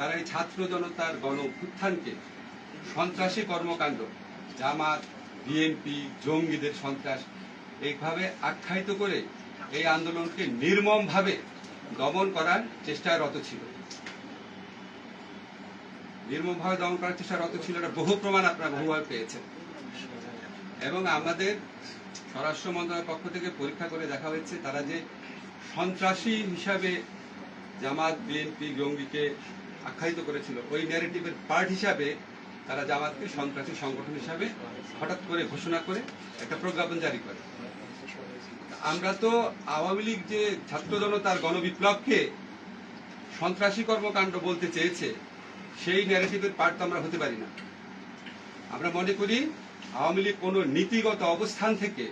তারা এই ছাত্র জনতার গণ উত্থানকে সন্ত্রাসী কর্মকাণ্ড, জামাত বিএনপি জঙ্গিদের সন্ত্রাস, এইভাবে আখ্যায়িত করে এই আন্দোলনকে নির্মমভাবে দমন করার চেষ্টায় রত ছিল। নির্মমভাবে দমন করার চেষ্টায় রত ছিল এটা বহু প্রমাণ আপনারা বহুভাবে পেয়েছেন। এবং আমাদের স্বরাষ্ট্র মন্ত্রণালয়ের পক্ষ থেকে পরীক্ষা করে দেখা হয়েছে, তারা যে সন্ত্রাসী হিসাবে জামাত বিএনপি জঙ্গিকে আখ্যায়িত করেছিল। ওই ন্যারেটিভের পার্ট হিসাবে তারা জামাতকে সন্ত্রাসী সংগঠন হিসাবে হঠাৎ করে ঘোষণা করে একটা প্রজ্ঞাপন জারি করে। আমরা তো আওয়ামী লীগ যে ছাত্র জনতার গণবিপ্লবকে সন্ত্রাসী কর্মকাণ্ড বলতে চেয়েছে, সেই ন্যারেটিভের পার্ট তো আমরা হতে পারি না। আমরা মনে করি আওয়ামী লীগ কোনো নীতিগত অবস্থান থেকে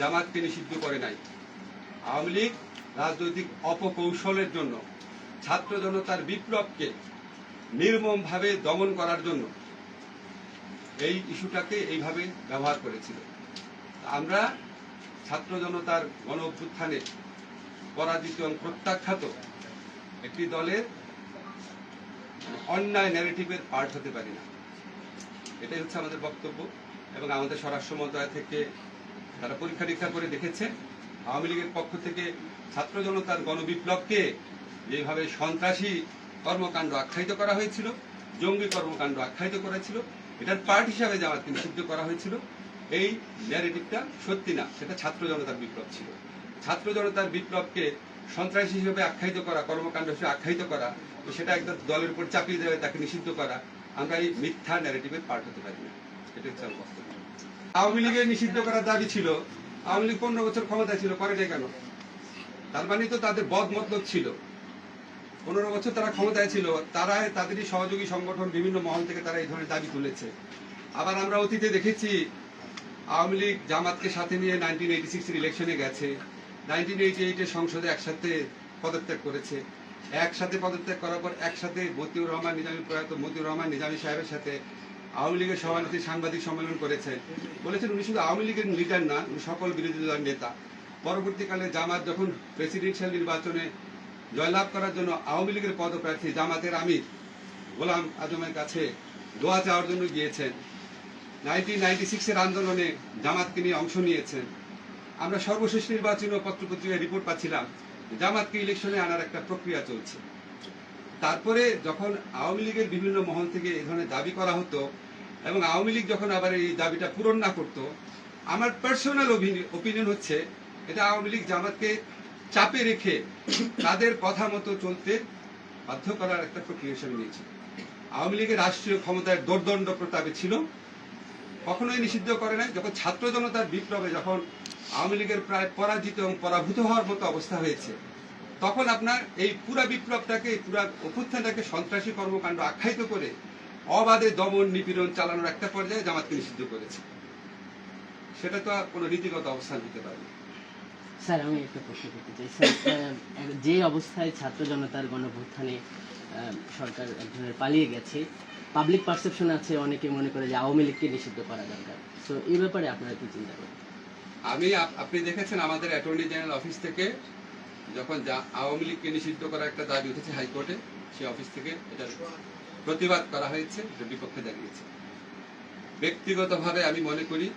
জামাতকে নিষিদ্ধ করে নাই। আওয়ামী লীগ রাজনৈতিক অপকৌশলের জন্য ছাত্র জনতার বিপ্লবকে নির্মমভাবে দমন করার জন্য এই ইস্যুটাকে এইভাবে ব্যবহার করেছিল। আমরা ছাত্র জনতার গণ অভ্যুত্থানে পরাজিত এবং প্রত্যাখ্যাত একটি দলের অন্যায় ন্যারেটিভের পার্ট হতে পারি না। এটাই হচ্ছে আমাদের বক্তব্য এবং আমাদের স্বরাষ্ট্র মন্ত্রণালয় থেকে তারা পরীক্ষা নিরীক্ষা করে দেখেছে, আওয়ামী লীগের পক্ষ থেকে ছাত্র জনতার গণবিপ্লবকে যেভাবে সন্ত্রাসী কর্মকাণ্ড আখ্যায়িত করা হয়েছিল, জঙ্গি কর্মকাণ্ড আখ্যায়িত করেছিল, এটার পার্ট হিসাবে জামাতকে নিষিদ্ধ করা হয়েছিল। এই ন্যারেটিভটা সত্যি না, সেটা ছাত্র জনতার বিপ্লব ছিল। ছাত্র জনতার বিপ্লবকে সন্ত্রাসী হিসেবে আখ্যায়িত করা, কর্মকাণ্ড হিসেবে আখ্যায়িত করা সেটা একদম দলের উপর চাপিয়ে দেবে তাকে নিষিদ্ধ করা, আমরা এই মিথ্যা ন্যারেটিভের পার্ট হতে পারি না। এটা হচ্ছে আওয়ামী লীগের নিষিদ্ধ করার দাবি ছিল, আওয়ামী লীগ পনেরো বছর ক্ষমতায় ছিল করেটাই কেন? তার মানে তো তাদের বদ মতলব ছিল। পনেরো বছর তারা ক্ষমতায় ছিল তারা তাদেরই সহযোগী সংগঠন বিভিন্ন মহল থেকে তারা এই ধরনের দাবি তুলেছে। আবার আমরা অতীতে দেখেছি, আওয়ামী লীগ জামাতকে সাথে নিয়ে নাইনটিন এইটি সিক্সের ইলেকশনে গেছে। নাইনটিন এইটি এইটের সংসদে একসাথে পদত্যাগ করেছে। একসাথে পদত্যাগ করার পর একসাথে মতিউর রহমান নিজামী প্রয়াত মতিউর রহমান নিজামী সাহেবের সাথে আওয়ামী লীগের সভানেত্রী সাংবাদিক সম্মেলন করেছেন। বলেছেন উনি শুধু আওয়ামী লীগের লিডার না সকল বিরোধী দলের নেতা। পরবর্তীকালে জামাত যখন প্রেসিডেন্সিয়াল নির্বাচনে জয়লাভ করার জন্য আওয়ামী লীগের পদপ্রার্থী জামাতের আমির গোলাম আজমের কাছে দোয়া চাওয়ার জন্য গিয়েছেন। নাইনটিন নাইনটি সিক্সের আন্দোলনে জামাতকে নিয়ে অংশ নিয়েছেন। আমরা সর্বশেষ নির্বাচনী পত্রপত্রিকায় রিপোর্ট পাচ্ছিলাম জামাতকে ইলেকশনে আনার একটা প্রক্রিয়া চলছে। তারপরে যখন আওয়ামী লীগের বিভিন্ন মহল থেকে এই ধরনের দাবি করা হতো এবং আওয়ামী লীগ যখন আবার এই দাবিটা পূরণ না করতো, আমার পার্সোনাল ওপিনিয়ন হচ্ছে এটা আওয়ামী লীগ জামাতকে চাপে রেখে তাদের কথা মতো চলতে বাধ্য করার একটা প্রক্রিয়া হিসেবে নিয়েছে। আওয়ামী লীগের রাষ্ট্রীয় ক্ষমতায় দোর্দণ্ড প্রতাপে ছিল, কখনোই নিষিদ্ধ করে নাই। যখন ছাত্র জনতার বিপ্লবে যখন আওয়ামী লীগের প্রায় পরাজিত এবং পরাভূত হওয়ার মতো অবস্থা হয়েছে, তখন আপনার এই পুরা বিপ্লবটাকে, এই পুরা অভ্যুত্থানটাকে সন্ত্রাসী কর্মকাণ্ড আখ্যায়িত করে অবাধে দমন নিপীড়ন চালানোর একটা পর্যায়ে জামাতকে নিষিদ্ধ করেছে। সেটা তো কোনো নীতিগত অবস্থান হতে পারে। স্যার, আমি একটা প্রশ্ন করতে চাই। স্যার যে অবস্থায় ছাত্র জনতার গণভ্যুত্থানে সরকার এক ধরনের পালিয়ে গেছে পাবলিক পারসেপশন আছে, অনেকে মনে করে যে আওয়ামী লীগকে নিষিদ্ধ করা দরকার। সো এই ব্যাপারে আপনারা কি চিন্তা করেন? আমি আপনি দেখেছেন আমাদের অ্যাটর্নি জেনারেল অফিস থেকে যখন যা- আওয়ামী লীগকে নিষিদ্ধ করার একটা দাবি উঠেছে হাইকোর্টে সেই অফিস থেকে এটা প্রতিবাদ করা হয়েছে এটার বিপক্ষে দাঁড়িয়েছে। ব্যক্তিগতভাবে আমি মনে করি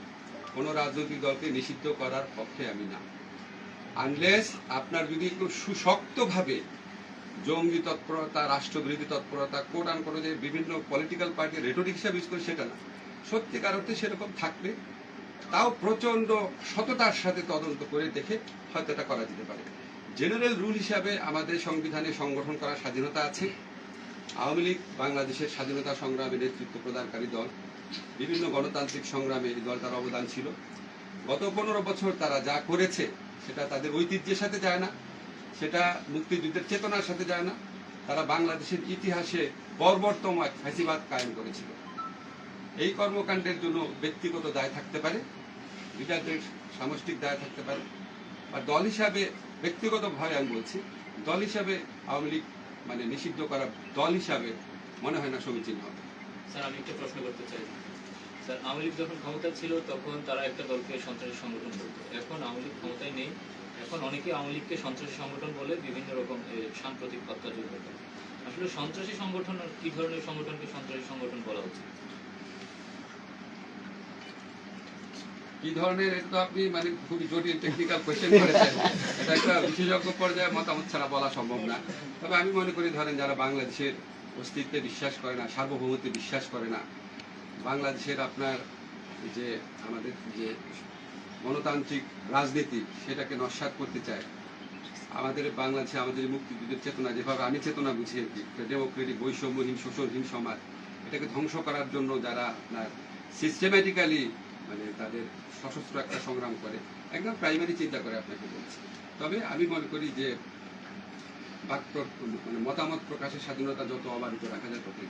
কোনো রাজনৈতিক দলকে নিষিদ্ধ করার পক্ষে আমি না। আনলেস আপনার যদি একটু সুশক্তভাবে জঙ্গি তৎপরতা, রাষ্ট্রবিরোধী তৎপরতা কোট আন করে যে বিভিন্ন পলিটিক্যাল পার্টি রেটোরিক হিসাবে ইউজ করে সেটা না। সত্যিকার অর্থে সেরকম থাকলে তাও প্রচণ্ড সততার সাথে তদন্ত করে দেখে হয়তো এটা করা যেতে পারে। জেনারেল রুল হিসাবে আমাদের সংবিধানে সংগঠন করার স্বাধীনতা আছে। আওয়ামী লীগ বাংলাদেশের স্বাধীনতা সংগ্রামে নেতৃত্ব প্রদানকারী দল। বিভিন্ন গণতান্ত্রিক সংগ্রামে এই দলটার অবদান ছিল। গত পনেরো বছর তারা যা করেছে সেটা তাদের ঐতিহ্যের সাথে যায় না, সেটা মুক্তিযুদ্ধের চেতনার সাথে যায় না। তারা বাংলাদেশের ইতিহাসে বর্বরতম এক ফ্যাসিবাদ কায়েম করেছিল। এই কর্মকাণ্ডের জন্য ব্যক্তিগত দায় থাকতে পারে লিডারদের সামষ্টিক দায় থাকতে পারে। বা দল হিসাবে ব্যক্তিগতভাবে আমি বলছি, দল হিসাবে আওয়ামী লীগ মানে নিষিদ্ধ করা দল হিসাবে মনে হয় না সমীচীন হবে। স্যার, আমি একটা প্রশ্ন করতে চাই। স্যার, আওয়ামী লীগ যখন ক্ষমতা ছিল, তখন তারা একটা দলকে সন্ত্রাসী সংগঠন করতো এখন আওয়ামী লীগ ক্ষমতায় নেই। এখন অনেকে আওয়ামী লীগকে সন্ত্রাসী সংগঠন বলে বিভিন্ন রকম সাম্প্রতিক হত্যা জড়িত করে আসলে সন্ত্রাসী সংগঠন কি ধরনের সংগঠনকে সন্ত্রাসী সংগঠন বলা উচিত কি ধরনের এটা আপনি মানে খুবই জটিল টেকনিক্যাল কোয়েশ্চেন করেছেন। এটা একটা বিশেষজ্ঞ পর্যায়ে মতামত ছাড়া বলা সম্ভব না। তবে আমি মনে করি, ধরেন, যারা বাংলাদেশের অস্তিত্বে বিশ্বাস করে না, সার্বভৌমত্বে বিশ্বাস করে না বাংলাদেশের আপনার যে আমাদের যে গণতান্ত্রিক রাজনীতি সেটাকে নস্বাত করতে চায়। আমাদের বাংলাদেশে আমাদের মুক্তিযুদ্ধের চেতনা যেভাবে আমি চেতনা বুঝি আর কি ডেমোক্রেটিক বৈষম্যহীন শোষণহীন সমাজ এটাকে ধ্বংস করার জন্য যারা আপনার সিস্টেম্যাটিক্যালি মানে তাদের সশস্ত্র একটা সংগ্রাম করে একদম প্রাইমারি চিন্তা করে আপনাকে বলছি। তবে আমি মনে করি যে বাক মানে মতামত প্রকাশের স্বাধীনতা যত অবাধিত রাখা যায় ততই